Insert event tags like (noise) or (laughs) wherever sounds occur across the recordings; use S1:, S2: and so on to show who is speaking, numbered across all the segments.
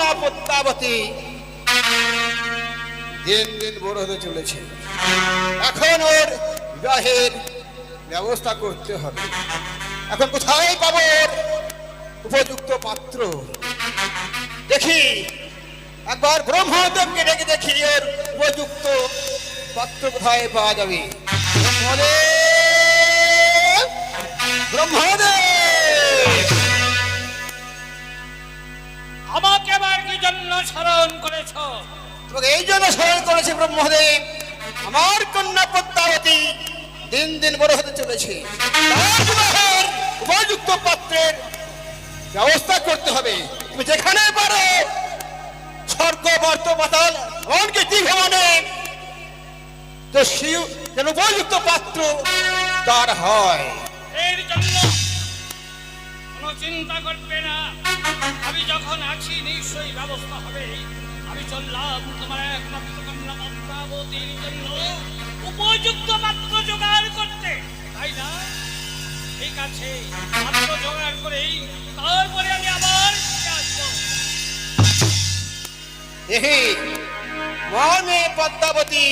S1: কন্যা পদ্মাবতী দিন দিন বড় হতে চলেছে। এখন ওর বিবাহের ব্যবস্থা করতে হবে। এখন কোথায় পাবো উপযুক্ত পাত্র? দেখি। একবার ব্রহ্মদেবকে ডেকে দেখি এর উপযুক্ত পাত্র কোথায় পাওয়া যাবে। ব্রহ্মদেব! ব্রহ্মদেব!
S2: আমাকে আবার কি জন্য স্মরণ করেছ?
S1: তোমাকে এই জন্য স্মরণ করেছি ব্রহ্মদেব আমার কন্যা পদ্মাবতী দিন দিন বড় হতে চলেছে। উপযুক্ত পাত্রের ব্যবস্থা করতে হবে। তুমি যেখানে পারো স্বর্গ বর্ত পাতাল এমনকি তীর্থমানে যে শিব যেন উপযুক্ত পাত্র তার হয়।
S2: এর জন্য কোনো চিন্তা করবে না। আমি যখন আছি, নিশ্চয়ই ব্যবস্থা হবে। আমি চললাম তোমার একমাত্র কন্যা পদ্মাবতীর জন্য উপযুক্ত পাত্র জোগাড় করতে। তাই না? ঠিক আছে পাত্র জোগাড় করেই তারপরে আমি আবার
S1: পদ্মাবতী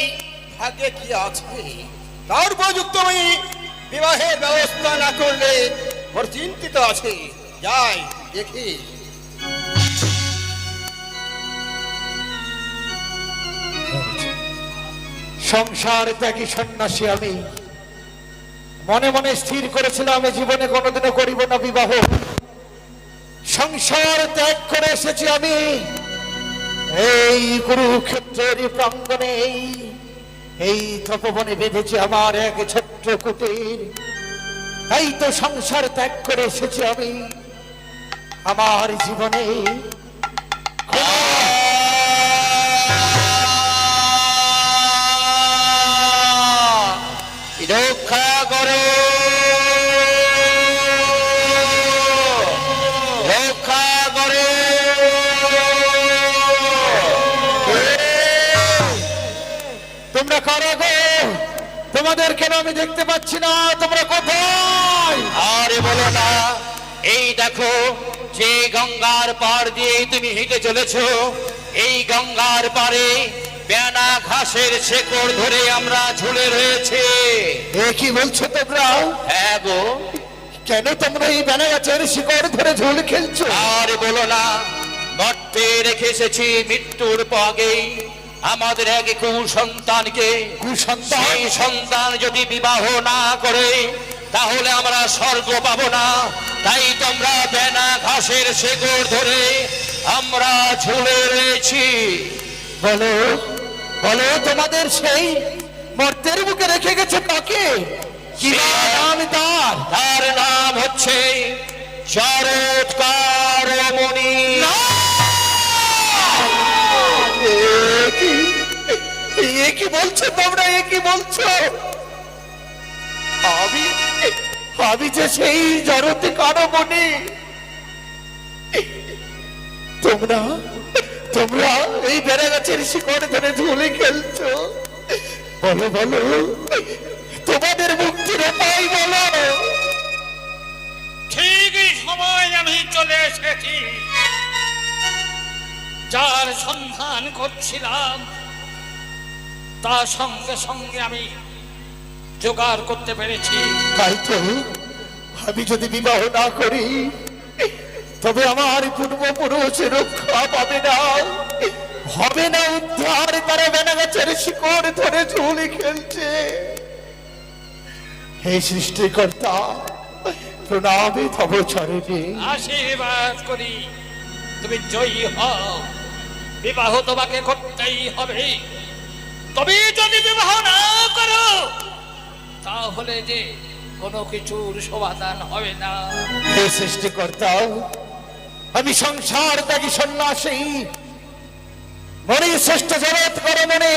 S1: কি আছে? তার উপযুক্ত বিবাহের ব্যবস্থা না করলে ওর চিন্তিত আছে। যাই, দেখি।
S3: সংসার ত্যাগী সন্ন্যাসী আমি। মনে মনে স্থির করেছিলাম আমি জীবনে কোনোদিনও করিব না বিবাহ। সংসার ত্যাগ করে এসেছি আমি। এই কুরুক্ষেত্রের প্রাঙ্গণে এই এই তপবনে বেঁধেছি আমার এক ছোট্ট কুটির। এই তো সংসার ত্যাগ করে এসেছি আমি। আমার জীবনে তোমাদের কেন আমি দেখতে পাচ্ছি না? তোমরা কোথায়?
S4: আরে বলো না। এই দেখো যে গঙ্গার পার দিয়ে তুমি হেঁটে চলেছো এই গঙ্গার পারে বেনা ঘাসের শেকড় ধরে আমরা ঝুলে রয়েছে।
S3: কি বলছো তোমরা?
S4: হ্যাঁ গো।
S3: কেন তোমরা এই বেনা গাছের শিকড় ধরে ঝোল খেলছো?
S4: আর বলো না মর্তে রেখে এসেছি মৃত্যুর পগেই আমাদের এক কুসন্তানকে
S3: কুসন্তান?
S4: সন্তান যদি বিবাহ না করে তাহলে আমরা স্বর্গ পাবো না। তাই তোমরা বেনা ঘাসের শেকড় ধরে আমরা ঝুলে রয়েছি।
S3: বলো বলো তোমাদের সেই মর্তের বুকে রেখে গেছে কাকে? কি নাম তার?
S4: তার নাম হচ্ছে শরৎকার মণি
S3: এ এ কি বলছো তোমরা? এ কি বলছো? আমি আমি যে সেই জড়তে কারও মনে। তোমরা তোমরা এই বেড়া গাছের শিকড় ধরে ঝুলে খেলছো। বলো বলো, তোমাদের মুক্তির উপায় বলো।
S2: ঠিকই সময় আমি চলে এসেছি। যার সন্ধান করছিলাম তার সঙ্গে সঙ্গে আমি জোগাড় করতে পেরেছি।
S3: তাই তো আমি যদি বিবাহ না করি তবে আমার পূর্বপুরুষ রক্ষা পাবে না। হবে না উদ্ধার তারা বেনাগাছের শিকড় ধরে ঝুলে খেলছে। হে সৃষ্টিকর্তা প্রণামে তব চরণে
S2: আশীর্বাদ করি। তুমি জয়ী হও। বিবাহ তোমাকে করতেই হবে। তবে যদি বিবাহ না করো, তাহলে যে কোনো কিছুর সমাধান হবে না।
S3: হে সৃষ্টিকর্তা আমি সংসার ত্যাগী সন্ন্যাসী। মনে শ্রেষ্ঠ জগৎ করে মনে।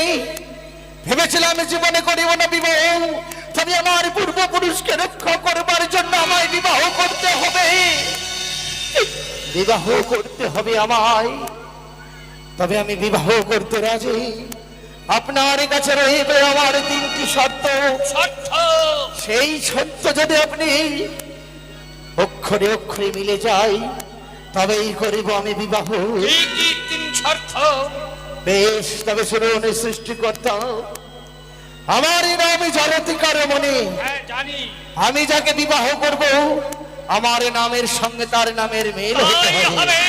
S3: ভেবেছিলাম জীবনে করিব না বিবাহ। তবে আমার পূর্বপুরুষকে রক্ষা করবার জন্য আমায় বিবাহ করতে হবে। বিবাহ করতে হবে আমায়। তবে আমি বিবাহ করতে রাজি। আপনার কাছে রহিবে আমার তিনটি শর্ত। সেই সত্য যদি আপনি অক্ষরে অক্ষরে মিলে যায় তবেই করিব আমি বিবাহ।
S2: শর্ত।
S3: বেশ তবে শুনুন সৃষ্টিকর্তা আমার নাম জলতিকার মনে
S2: হ্যাঁ জানি।
S3: আমি যাকে বিবাহ করব আমার নামের সঙ্গে তার নামের মিল হতে
S2: তাই
S3: হবে।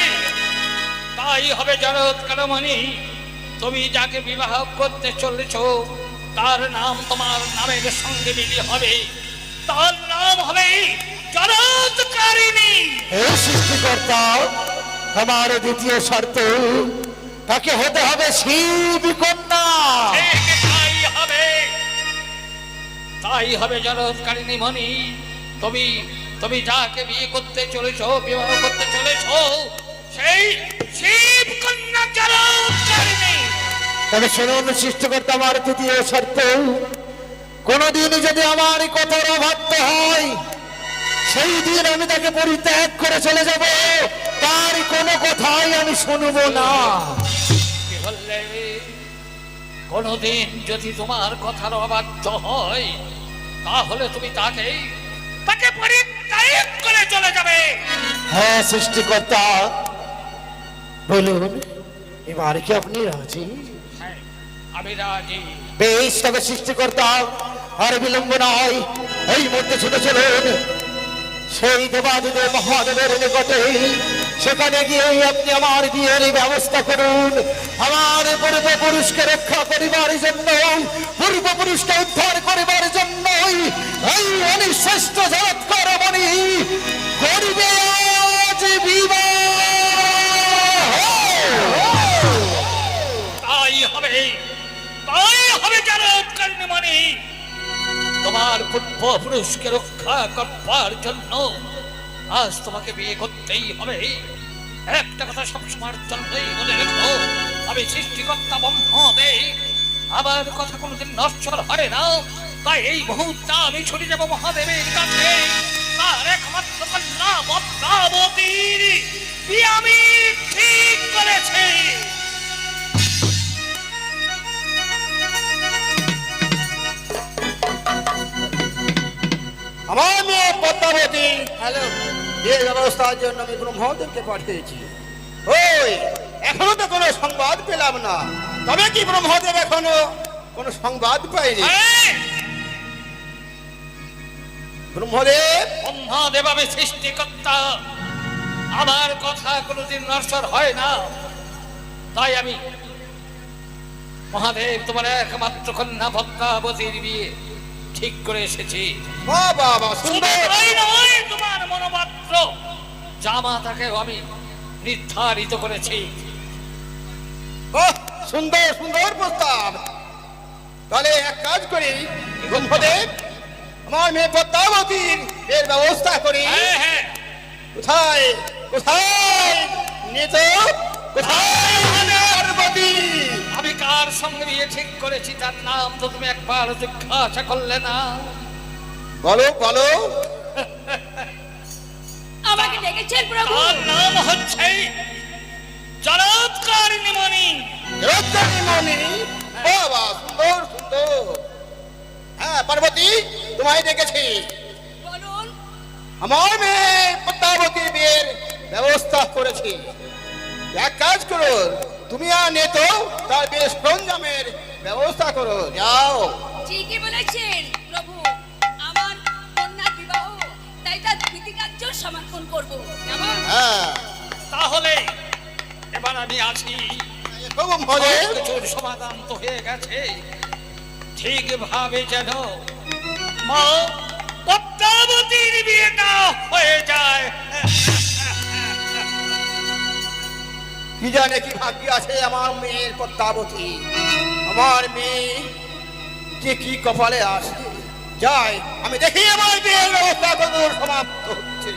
S2: তাই হবে জরৎ কারমণি তুমি যাকে বিবাহ করতে চলেছ তার নাম তোমার নামের সঙ্গে মিলি হবে। তার নাম হবে
S3: হে সৃষ্টিকর্তা আমার দ্বিতীয় শর্ত তাকে হতে হবে শিব কন্যা।
S2: তাই হবে তাই হবে তুমি তুমি যাকে বিয়ে করতে চলেছ বিবাহ করতে চলেছ সেই শিব কন্যা
S3: তবে শুনুন সৃষ্টিকর্তা আমার তৃতীয় শর্ত কোনদিন যদি আমার কথার অবাধ্য হয় সেই দিন আমি তাকে পরিত্যাগ করে চলে যাব। তার কোনো কথাই আমি শুনব না।
S2: কোনদিন যদি তোমার কথার অবাধ্য হয় তাহলে তুমি তাকে তাকে পরিত্যাগ করে চলে যাবে।
S3: হ্যাঁ সৃষ্টিকর্তা বলুন এবার কি আপনি রাজি? বেশ, তবে সৃষ্টিকর্তা আর বিলম্ব নয়। এই মুহূর্তে ছুটে চলুন সেই দেবাদিদেব মহাদেবের নিকটে সেখানে গিয়ে আপনি আমার বিয়ের ব্যবস্থা করুন। আমার পূর্বপুরুষকে রক্ষা করিবার জন্য, পূর্বপুরুষকে উদ্ধার করিবার জন্যই এই অনিশ্রেষ্ঠ জগৎকর মণি করবে বিবাহ।
S2: জারদ কর্ণমণি তোমার পূর্বপুরুষকে রক্ষা করবার জন্য আজ তোমাকে বিয়ে করতেই হবে। একটা কথা সবসময়ের জন্যই মনে রেখো, আমি সৃষ্টিকর্তা ব্রহ্মদে আমার কথা কোনোদিন নশ্বর হয় না। তাই এই মুহূর্তে আমি ছুটে যাব মহাদেবের কাছে। তার একমাত্র কন্যা পদ্মাবতীর আমি ঠিক করেছি।
S1: আমার মেয়ে পদ্মাবতী। হ্যালো। বিয়ে ব্যবস্থার জন্য আমি ব্রহ্মদেবকে পাঠিয়েছি। ওই এখনও তো কোনো সংবাদ পেলাম না। তবে কি ব্রহ্মদেব এখনও কোনো সংবাদ পাইনি ব্রহ্মদেব
S2: ব্রহ্মদেব আমি সৃষ্টিকর্তা আমার কথা কোনোদিন নশ্বর হয় না। তাই আমি মহাদেব তোমার একমাত্র কন্যা ভক্তাবতীর বিয়ে ঠিক করে এসেছি। নয় তোমার মনোমাত্র জামাতাকেও আমি নির্ধারিত করেছি।
S1: সুন্দর সুন্দর প্রস্তাব। তাহলে এক কাজ করি ব্রহ্মদেব আমার মেয়ে পদ্মাবতীর এর ব্যবস্থা করি।
S2: হ্যাঁ হ্যাঁ।
S1: কোথায় কোথায়? নেত কোথায়?
S2: কার সঙ্গে বিয়ে ঠিক করেছি তার নাম তো তুমি একবার জিজ্ঞাসা করলে না।
S1: বলো বলো। (laughs)
S5: আমাকে ডেকেছেন প্রভু।
S2: তার নাম হচ্ছে জরৎকারিণী মণি
S1: রত্নানী মণি বাবা সুন্দর সুন্দর। হ্যাঁ পার্বতী তোমায় ডেকেছি।
S5: বলুন।
S1: আমার মেয়ে পদ্মাবতীর বিয়ের ব্যবস্থা করেছি। এক কাজ করো তুমি আর নেতো তার বিয়ের সরঞ্জামের ব্যবস্থা করো যাও।
S5: ঠিকই বলেছেন প্রভু। আমার কন্যার বিবাহ তাই তার প্রীতিকার্য সমর্পণ করব। কেমন?
S1: হ্যাঁ।
S2: তাহলে এবার আমি আছি।
S1: খুব মজা
S2: কিছুর সমাধান তো হয়ে গেছে। ঠিকভাবে যেন মা পদ্মাবতীর বিয়েটা হয়ে যায়।
S1: কি জানে কি ভাগ্য আছে আমার মেয়ের পদ্মাবতী? আমার মেয়ে যে কি কপালে আসে যাই, আমি দেখি আমার বিয়ের ব্যবস্থা কত সমাপ্ত হচ্ছে।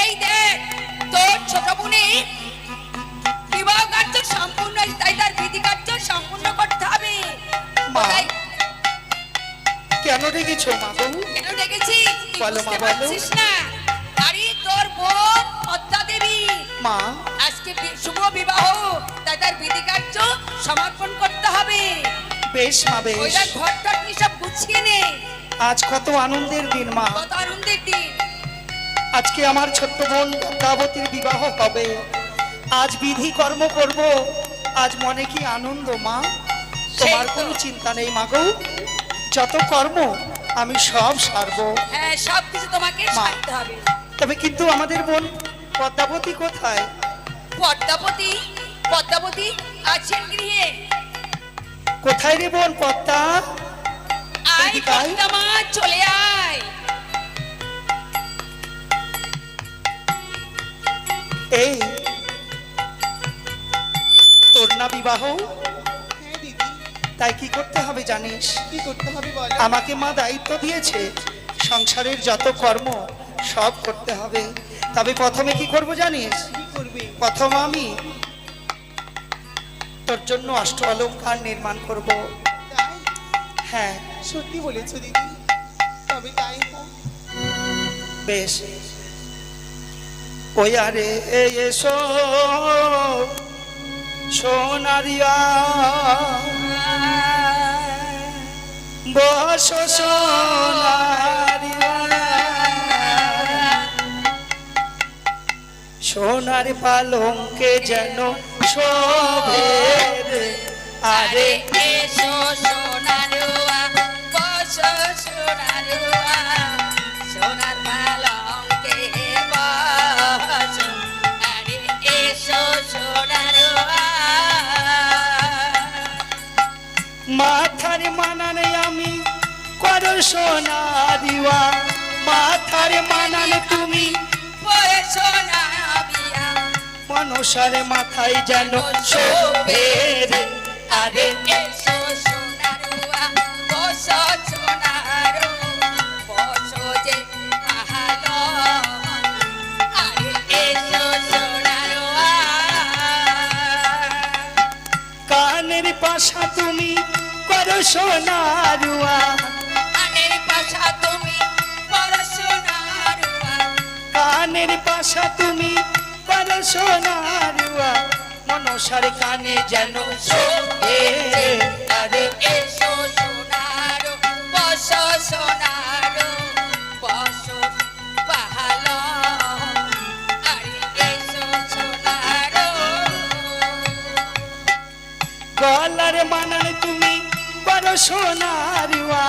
S5: এই দেখ, তোর ছোট বোনে
S3: কেন রেখেছো মা গো
S5: কেন ডেকেছি?
S3: বলো মা, বলো।
S5: না। আরে তোর বোন পদ্মা দেবী।
S3: মা?
S5: আজকে শুভ বিবাহ। তাই তার বিধি কার্য সমর্পণ করতে হবে।
S6: বেশ মা বেশ।
S5: ওইটা ঘর টর সব গুছিয়ে নে।
S6: আজ কত আনন্দের দিন মা।
S5: কত আনন্দের দিন।
S6: আজকে আমার ছোট্ট বোন পদ্মাবতীর বিবাহ হবে। আজ বিধি কর্ম করব। আজ মনে কি আনন্দ মা? তোমার কোনো চিন্তা নেই মা গো? যত কর্ম আমি সব সারবো।
S5: হ্যাঁ সব কিছু তোমাকে সারতে হবে।
S6: তবে কিন্তু আমাদের বোন পদ্মাবতী কোথায়?
S5: পদ্মাবতী? পদ্মাবতী আছেন গৃহে
S6: কোথায় রে বোন পদ্মা?
S5: আয়
S6: আয়।
S5: পদ্মা মা চলে আয়।
S6: এই তোর না বিবাহ? তাই কি করতে হবে জানিস?
S1: কি করতে হবে বল।
S6: আমাকে মা দায়িত্ব দিয়েছে। সংসারের যত কর্ম সব করতে হবে। তবে প্রথমে কি করব জানিস?
S1: কি করবে?
S6: প্রথম আমি তোর জন্য অষ্ট অলঙ্কার নির্মাণ করব। হ্যাঁ।
S1: সত্যি বলেছ দিদি। তবে তাই
S6: বেশ। ওই আরে এসো সোনারিয়া বস সোনারিয়া সোনার পালঙ্কে যেন শোভে। আরে
S5: এসো সোনারুয়া সোনার
S6: মাথার মানানে আমি করো সোনারিয়া মাথার মানানে তুমি
S5: মানুষের সোনা
S6: মাথায় যেন।
S5: আরে এসো সোনারুয়া আনের পাশা তুমি পড়াশোনারুয়া
S6: কানের পাশা তুমি করো সোনারুয়া মনসার কানে যেন শোভে আরে।
S5: এসো সোনারু বসো সোনারু বসো পাহালো আরে এসো সোনারু
S6: গলার তুমি করো সোনারুয়া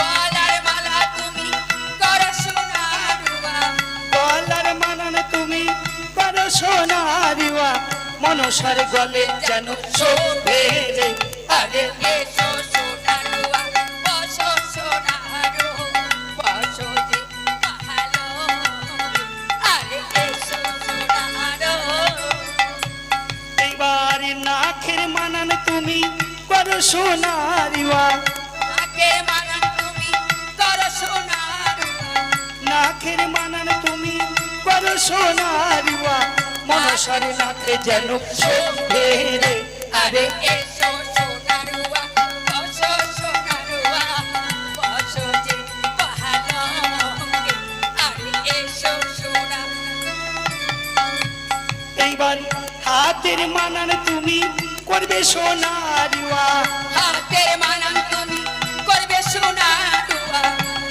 S5: গলার মালা তুমি করো
S6: গলার মানান তুমি করো সোনারুয়া মনসার গলে যেন শোভে আরে
S5: এসো সোনারু সোনারু
S6: এইবার মানান তুমি করো সোনারুয়া
S5: আগে মানান তুমি করো
S6: মানান তুমি মনসার নাখে যেন শোভে রে। আরে
S5: এসো
S6: এইবার হাতের মানান তুমি করবে সোনারুয়া।
S5: হাতের মানান তুমি করবে সোনারুয়া।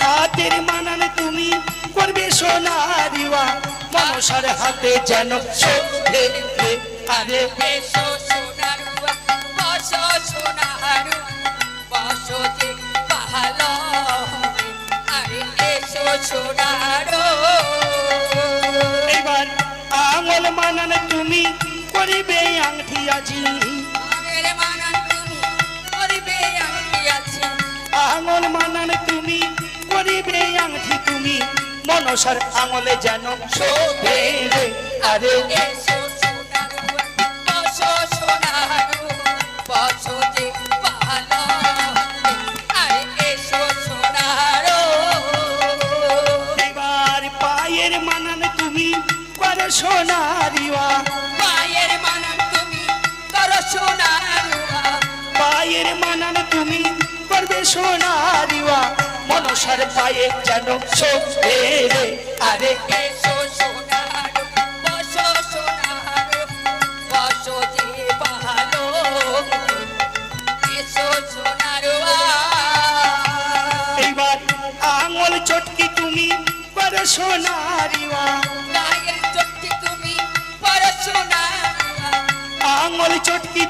S6: হাতের মানান তুমি করবে সোনারুয়া। মনসার হাতে যেন শোভে। আরে
S5: এসো সোনারুয়া বসো সোনারু বসো যে পাহালো আরে এসো সোনারু।
S6: এবার আঙুল মানান তুমি করিবে আংটি আজি
S5: তুমি করিবে
S6: আংটি তুমি মনসার আঙুলে যেন শোভে। আরে
S5: সোনারিয়া
S6: পায়ের মানান তুমি করো সোনারুয়া
S5: পায়ের মানান তুমি
S6: করবে সোনারিয়া আশার পায়ে যেন আরে
S5: সোনার আঙুল চটকি তুমি
S6: করো
S5: সোনারিওয়া চটকি তুমি
S6: চটকি